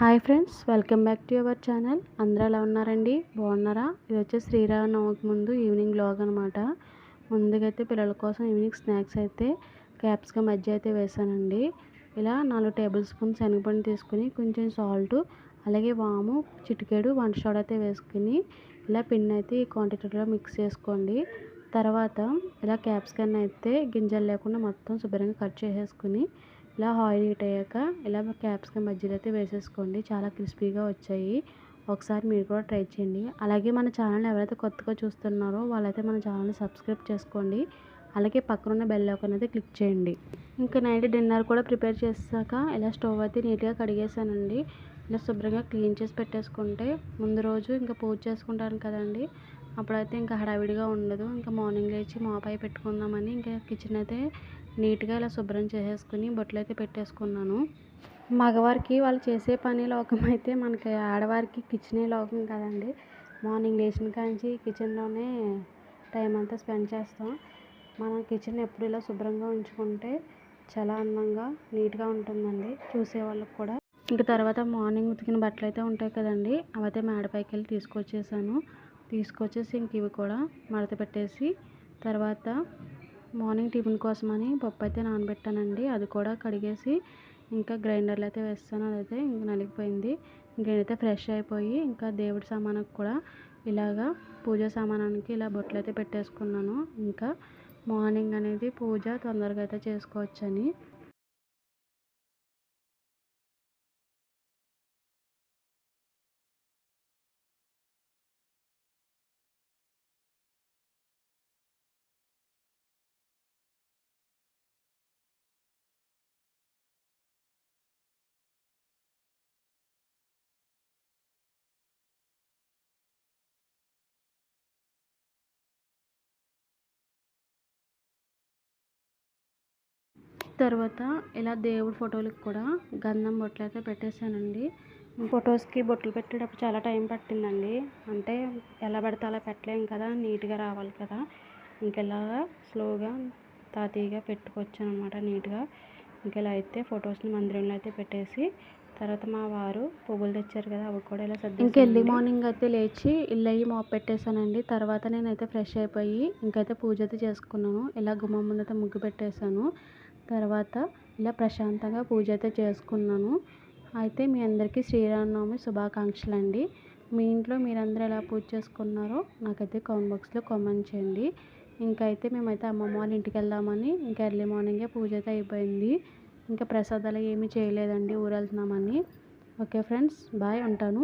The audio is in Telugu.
Hi friends welcome back to our channel. అందరూ ఎలా ఉన్నారండి? బాగున్నారా? ఇది వచ్చి శ్రీరామనవమికి ముందు ఈవినింగ్ బ్లాగ్ అనమాట ముందుగా అయితే పిల్లల కోసం ఈవినింగ్ స్నాక్స్ అయితే క్యాప్స్గా మధ్య అయితే వేసానండి ఇలా నాలుగు టేబుల్ స్పూన్ శనగపండు తీసుకుని కొంచెం సాల్ట్ అలాగే వాము చిటికెడు వంట సోడా అయితే వేసుకుని ఇలా పిండి అయితే ఈ క్వాంటిటీలో మిక్స్ చేసుకోండి. తర్వాత ఇలా క్యాప్సికన్ అయితే గింజలు లేకుండా మొత్తం శుభ్రంగా కట్ చేసేసుకుని ఇలా ఆయిల్ హీట్ అయ్యాక ఇలా క్యాప్సికమ్ మధ్యలో అయితే వేసేసుకోండి. చాలా క్రిస్పీగా వచ్చాయి. ఒకసారి మీరు కూడా ట్రై చేయండి. అలాగే మన ఛానల్ ఎవరైతే కొత్తగా చూస్తున్నారో వాళ్ళైతే మన ఛానల్ని సబ్స్క్రైబ్ చేసుకోండి. అలాగే పక్కనున్న బెల్ ఐకాన్ అయితే క్లిక్ చేయండి. ఇంకా నైట్ డిన్నర్ కూడా ప్రిపేర్ చేశాక ఇలా స్టవ్ అయితే నీట్గా కడిగేసానండి ఇలా శుభ్రంగా క్లీన్ చేసి పెట్టేసుకుంటే ముందు రోజు ఇంకా పూజ చేసుకుంటాను కదండి. అప్పుడైతే ఇంకా హడావిడిగా ఉండదు. ఇంకా మార్నింగ్ లేచి మాపై పెట్టుకుందామని ఇంకా కిచెన్ అయితే నీట్గా ఇలా శుభ్రం చేసేసుకుని బొట్లు అయితే పెట్టేసుకున్నాను. మగవారికి వాళ్ళు చేసే పని లోకం అయితే మనకి ఆడవారికి కిచెనే లోకం కదండి. మార్నింగ్ లేచిన కాంచి కిచెన్లోనే టైం అంతా స్పెండ్ చేస్తాం. మనం కిచెన్ ఎప్పుడు ఇలా శుభ్రంగా ఉంచుకుంటే చాలా అందంగా నీట్గా ఉంటుందండి. చూసే వాళ్ళకి కూడా. ఇంక తర్వాత మార్నింగ్ ఉతికిన బట్టలు అయితే ఉంటాయి కదండి. అవైతే మేడపైకి వెళ్ళి తీసుకొచ్చేసాను. తీసుకొచ్చేసి ఇంక ఇవి కూడా మడత పెట్టేసి తర్వాత మార్నింగ్ టిఫిన్ కోసమని పప్పు అయితే నానబెట్టానండి. అది కూడా కడిగేసి ఇంకా గ్రైండర్లో అయితే వేస్తాను. అదైతే ఇంక నలిగిపోయింది. ఇంకేదైతే ఫ్రెష్ అయిపోయి ఇంకా దేవుడి సామానికి కూడా ఇలాగా పూజ సామానానికి ఇలా బొట్లు అయితే పెట్టేసుకున్నాను. ఇంకా మార్నింగ్ అనేది పూజ తొందరగా అయితే చేసుకోవచ్చని తర్వాత ఇలా దేవుడి ఫోటోలకు కూడా గంధం బొట్లు అయితే పెట్టేశానండి ఫొటోస్కి బొట్లు పెట్టేటప్పుడు చాలా టైం పట్టిందండి. అంటే ఎలా పడితే అలా పెట్టలేం కదా నీట్గా రావాలి కదా. ఇంకెలాగా స్లోగా తాతీగా పెట్టుకొచ్చాను అనమాట నీట్గా. ఇంకెలా అయితే ఫొటోస్ని మందిరంలో అయితే పెట్టేసి తర్వాత మా వారు పువ్వులు తెచ్చారు కదా అవి కూడా ఇలా సర్ది ఇంకా ఎర్లీ మార్నింగ్ అయితే లేచి ఇల్లు అయ్యి మాప్ పెట్టేశానండి. తర్వాత నేనైతే ఫ్రెష్ అయిపోయి ఇంకైతే పూజ అయితే చేసుకున్నాను. ఇలా గుమ్మం ముందు అయితే ముగ్గు పెట్టేశాను. తర్వాత ఇలా ప్రశాంతంగా పూజ అయితే చేసుకున్నాను. అయితే మీ అందరికీ శ్రీరామనవమి శుభాకాంక్షలు అండి మీ ఇంట్లో మీరందరూ ఎలా పూజ చేసుకున్నారో నాకైతే కామెంట్ బాక్స్లో కామెంట్ చేయండి. ఇంకైతే మేమైతే అమ్మమ్మ వాళ్ళ ఇంటికి వెళ్దామని ఇంకా ఎర్లీ మార్నింగే పూజ అయితే అయిపోయింది. ఇంకా ప్రసాదాలు ఏమీ చేయలేదండి ఊరు వెళ్తున్నామని ఓకే ఫ్రెండ్స్ బాయ్ ఉంటాను.